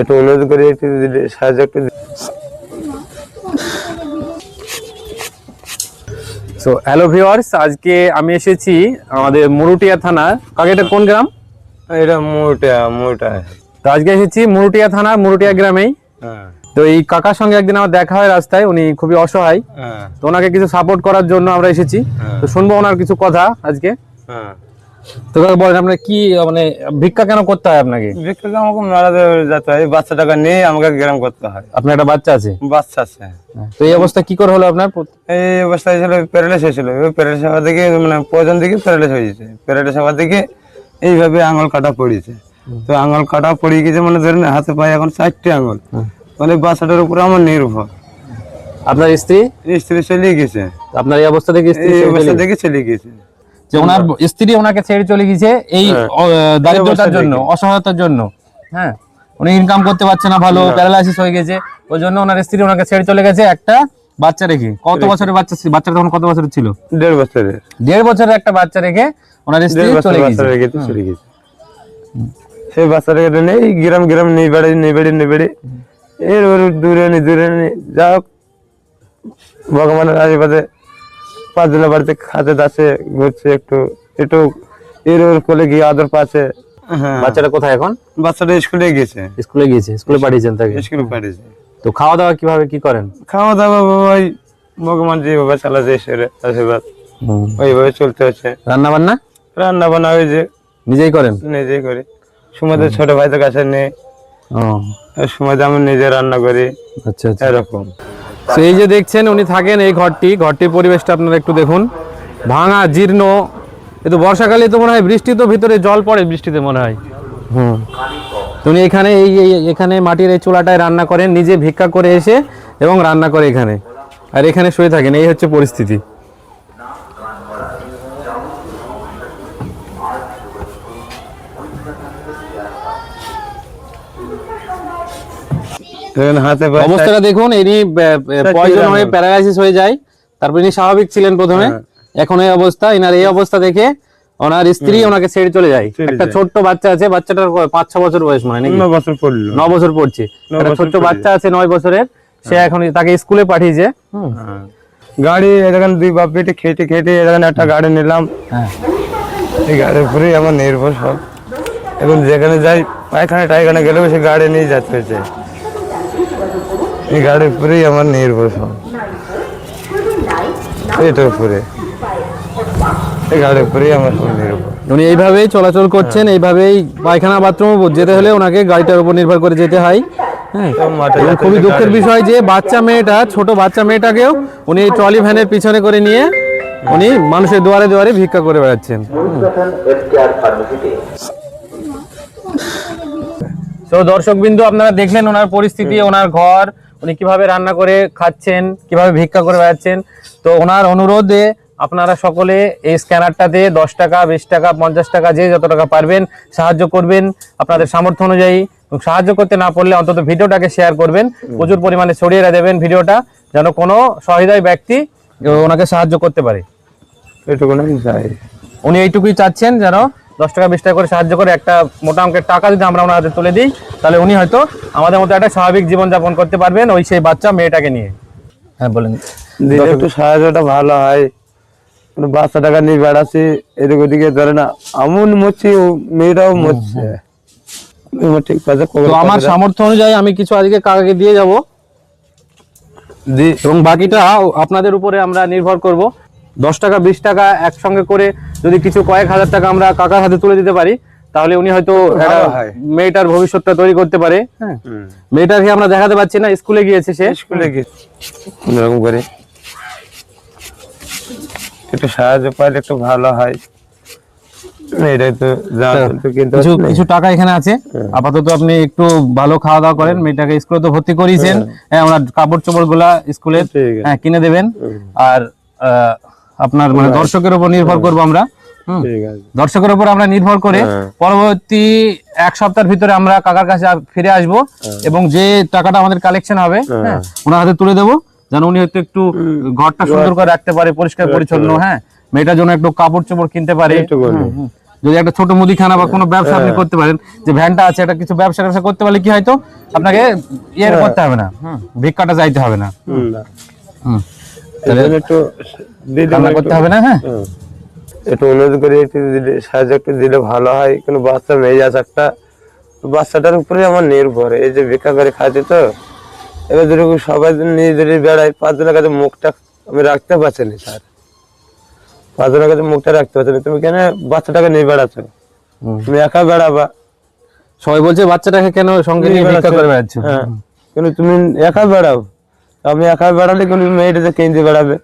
একটু অনুরোধ করি একটু সাহায্য একটু সো হ্যালো ভিউয়ার্স আজকে আমি এসেছি আমাদের মুরুটিয়া থানা। কাকে এটা কোন গ্রাম? এটা মোটা মোটা তো আজকে এসেছি মুরুটিয়া থানা মুরুটিয়া গ্রামেই। হ্যাঁ। তো এই কাকার সঙ্গে একদিন আমার দেখা হয় রাস্তায় উনি খুবই অসহায়। হ্যাঁ। তো ওনাকে কিছু সাপোর্ট করার জন্য আমরা এসেছি। হ্যাঁ। তো শুনব ওনার কিছু কথা আজকে। হ্যাঁ। তো বলেন আপনার কি মানে ভিক্ষা কেন করতে হয় আপনাকে? বিক্রি আমাকে মেলাতে যেতে হয় বাচ্চা টাকা নিয়ে আমাকে গ্রাম করতে হয়। আপনার একটা বাচ্চা আছে? বাচ্চা আছে। তো এই অবস্থা কি করে হলো আপনার? এই অবস্থায় ছিল প্যারালাইস হয়েছিল। প্যারালাইস হওয়ার দিকে মানে প্রয়োজন দিকে প্যারালাইস হয়েছে প্যারালাইস হওয়ার দিকে এইভাবে আঙুল কাটা পড়েছে। তো আঙুল কাটা পড়ে গেছে মানে ধরেন হাতে পায়ে এখন চারটে আঙুল। মানে বাচ্চাটার উপরে আমার নির্ভর। আপনার স্ত্রী? স্ত্রী চলে গেছে। আপনার এই অবস্থা থেকে স্ত্রী অবস্থা দেখে চলে গেছে। যে ওনার স্ত্রী ওনাকে ছেড়ে চলে গেছে এই দারিদ্রতার জন্য অসহায়তার জন্য। হ্যাঁ? উনি ইনকাম করতে পারছে না ভালো প্যারালাইসিস হয়ে গেছে। ওই জন্য ওনার স্ত্রী ওনাকে ছেড়ে চলে গেছে একটা বাচ্চা রেখে। কত বছরের বাচ্চা ছিল? বাচ্চাটা তখন কত বছরের ছিল? দেড় বছরের। দেড় বছরের একটা বাচ্চা রেখে ওনার স্ত্রী চলে বাচ্চা গেছে রেখে চলে গেছে সেই বাচ্চাটাকে নেই গ্রাম গ্রাম নেই বেড়ে নেই বেড়ে নেই বেড়ে। এর ওর দূরে নেই দূরে নেই। যা হোক ভগবানের আশীর্বাদে পাঁচজনের বাড়িতে খাতে দাসে ঘুরছে একটু একটু এর ওর কোলে গিয়ে আদর পাচ্ছে। হ্যাঁ। বাচ্চাটা কোথায় এখন? বাচ্চাটা স্কুলে গেছে স্কুলে গিয়েছে স্কুলে পাঠিয়েছেন তাকে? স্কুলে পাঠিয়েছে। তো খাওয়া দাওয়া কীভাবে কি করেন? খাওয়া দাওয়া ওই ভগবান যেভাবে ঈশ্বরের আশীর্বাদ ওইভাবে চলতে হচ্ছে। রান্না বান্না রান্না বান্না ওই যে নিজেই করেন? নিজেই করি। সময় ছোট ভাইদের কাছে নেই ও। সময় আমি নিজে রান্না করি। আচ্ছা আচ্ছা। এরকম। তো এই যে দেখছেন, উনি থাকেন এই ঘরটি। ঘরটির পরিবেশটা আপনারা একটু দেখুন। ভাঙা, জীর্ণ। এ তো বর্ষাকালে তো মনে হয় বৃষ্টি তো ভিতরে জল পড়ে বৃষ্টিতে মনে হয়। হুম। উনি এখানে এই- এখানে মাটির এই চুলাটায় রান্না করেন, নিজে ভিক্ষা করে এসে এবং রান্না করে এখানে। আর এখানে শুয়ে থাকেন, এই হচ্ছে পরিস্থিতি। হাতে অবস্থাটা দেখুন ইনি পয়জন হয়ে প্যারালাইসিস হয়ে যায়। তারপর ইনি স্বাভাবিক ছিলেন প্রথমে। এখন এই অবস্থা ইনার এই অবস্থা দেখে ওনার স্ত্রী ওনাকে ছেড়ে চলে যায়। একটা ছোট্ট বাচ্চা আছে বাচ্চাটার পাঁচ ছ বছর বয়স মানে নাকি? ন বছর পড়ল। ন বছর পড়ছে। একটা ছোট্ট বাচ্চা আছে নয় বছরের। সে এখন তাকে স্কুলে পাঠিয়েছে। হ্যাঁ। গাড়ি এখানে দুই বাপ বেটে খেটে খেটে এখানে একটা গাড়ি নিলাম। হ্যাঁ। এই গাড়ির উপরেই আমার নির্ভর সব এখন যেখানে যাই পায়খানা টায়খানা গেলেও সে গাড়ি নিয়ে যেতে হয়েছে এই গাড়ির উপরেই আমার নির্ভর সব। এটার উপরে। এই গাড়ির উপরেই আমার সব নির্ভর। উনি এইভাবেই চলাচল করছেন এইভাবেই পায়খানা বাথরুম যেতে হলে ওনাকে গাড়িটার উপর নির্ভর করে যেতে হয়। হ্যাঁ। খুবই দুঃখের বিষয় যে বাচ্চা মেয়েটা ছোট বাচ্চা মেয়েটাকেও উনি ট্রলি ভ্যানের পিছনে করে নিয়ে উনি মানুষের দুয়ারে দুয়ারে ভিক্ষা করে বেড়াচ্ছেন। তো দর্শক বিন্দু আপনারা দেখলেন ওনার পরিস্থিতি ওনার ঘর উনি কীভাবে রান্না করে খাচ্ছেন কীভাবে ভিক্ষা করে বেড়াচ্ছেন তো ওনার অনুরোধে আপনারা সকলে এই স্ক্যানারটাতে দশ টাকা বিশ টাকা পঞ্চাশ টাকা যে যত টাকা পারবেন সাহায্য করবেন আপনাদের সামর্থ্য অনুযায়ী সাহায্য করতে না পারলে অন্তত ভিডিওটাকে শেয়ার করবেন। প্রচুর পরিমাণে ছড়িয়ে দেবেন ভিডিওটা যেন কোনো সহৃদয় ব্যক্তি ওনাকে সাহায্য করতে পারে। এটুকু আমি চাই। উনি এইটুকুই চাচ্ছেন যেন দশ টাকা বিশ টাকা করে সাহায্য করে একটা মোটা অঙ্কের টাকা যদি আমরা ওনার হাতে তুলে দিই তাহলে উনি হয়তো আমাদের মতো একটা স্বাভাবিক জীবনযাপন করতে পারবেন ওই সেই বাচ্চা মেয়েটাকে নিয়ে। হ্যাঁ বলেন। দিলে একটু সাহায্যটা ভালো হয়। বাচ্চা টাকা নিয়ে বেড়াচ্ছি এদিক ওদিকে ধরে না আমন মরছি ও মেয়েটাও মরছে ঠিক আছে আমার সামর্থ্য অনুযায়ী আমি কিছু আজকে কাকাকে দিয়ে যাব। দি এবং বাকিটা আপনাদের উপরে আমরা নির্ভর করব। দশ টাকা বিশ টাকা একসঙ্গে করে যদি কিছু কয়েক হাজার টাকা আমরা কাকার হাতে তুলে দিতে পারি তাহলে উনি হয়তো মেয়েটার ভবিষ্যৎটা তৈরি করতে পারে। হ্যাঁ। মেয়েটাকে আমরা দেখাতে পাচ্ছি না স্কুলে গিয়েছে সে। স্কুলে গেছি এরকম করে। একটু সাহায্য পাইলে একটু ভালো হয়। এটাই তো যা চলতো কিন্তু কিছু কিছু টাকা এখানে আছে। আপাতত আপনি একটু ভালো খাওয়া দাওয়া করেন মেয়েটাকে স্কুলে তো ভর্তি করিয়েছেন। হ্যাঁ। ওনার কাপড় চোপড়গুলা স্কুলে হ্যাঁ কিনে দেবেন। আর আপনার মানে দর্শকের উপর নির্ভর করব আমরা। দর্শকের উপর আমরা নির্ভর করে হ্যাঁ। পরবর্তী এক সপ্তাহের ভিতরে আমরা কাকার কাছে ফিরে আসব এবং যে টাকাটা আমাদের কালেকশন হবে হ্যাঁ। ওনার হাতে তুলে দেবো যেন উনি হয়তো একটু ঘরটা সুন্দর করে রাখতে পারে পরিষ্কার পরিচ্ছন্ন হ্যাঁ। মেয়েটার জন্য একটু কাপড় চোপড় কিনতে পারে। যদি একটা ছোট মুদিখানা বা কোনো ব্যবসা আপনি করতে পারেন যে ভ্যানটা আছে একটা কিছু ব্যবসা ব্যবসা করতে পারলে কি হয়তো আপনাকে ইয়ে করতে হবে না। ভিক্ষাটা যাইতে হবে না। হুম, একটু রান্না করতে হবে না হ্যাঁ? একটু অনুরোধ করে একটু সাহায্য একটু দিলে ভালো হয়। কোনো বাচ্চা মেয়ে আছে একটা। বাচ্চাটার উপরে আমার নির্ভর। এই যে ভিক্ষা করে খাচ্ছি তো এবার ধরো সবাই নিজেদের বেড়ায় পাঁচজনের কাছে মুখটা আমি রাখতে পারছি না স্যার। পাঁচজনের কাছে মুখটা রাখতে পারছি না। তুমি কেন বাচ্চাটাকে নিয়ে বেড়াচ্ছ? তুমি একা বেড়াবা? সবাই বলছে বাচ্চাটাকে কেন সঙ্গে নিয়ে ভিক্ষা করে বেড়াচ্ছ? হ্যাঁ। কিন্তু তুমি একা বেড়াও। আমি একা বেড়ালে কোনো মেয়েটা কেঁদে বেড়াবে?